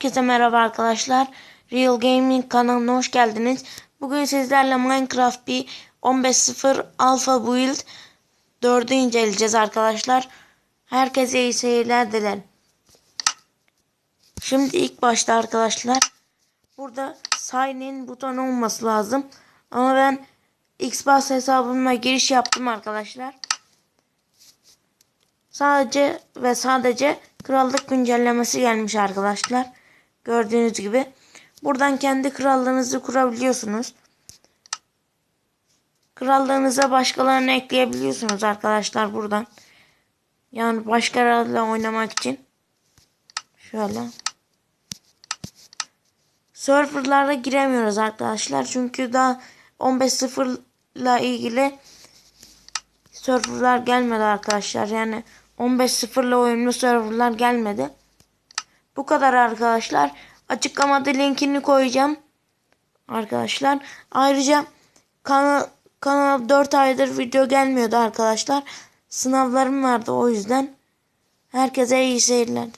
Herkese merhaba arkadaşlar. Real Gaming kanalına hoş geldiniz. Bugün sizlerle Minecraft bir 15.0 Alpha Build 4'ü inceleyeceğiz arkadaşlar. Herkese iyi seyirler dilerim. Şimdi ilk başta arkadaşlar burada sign in butonu olması lazım. Ama ben Xbox hesabıma giriş yaptım arkadaşlar. Sadece ve sadece krallık güncellemesi gelmiş arkadaşlar. Gördüğünüz gibi. Buradan kendi krallığınızı kurabiliyorsunuz. Krallığınıza başkalarını ekleyebiliyorsunuz arkadaşlar buradan. Yani başkalarıyla oynamak için. Şöyle. Serverlara giremiyoruz arkadaşlar. Çünkü daha 15.0 ile ilgili serverlar gelmedi arkadaşlar. Yani 15.0 ile oyunlu serverlar gelmedi. Bu kadar arkadaşlar. Açıklamada linkini koyacağım. Arkadaşlar. Ayrıca kanal kanal 4 aydır video gelmiyordu arkadaşlar. Sınavlarım vardı o yüzden. Herkese iyi seyirler.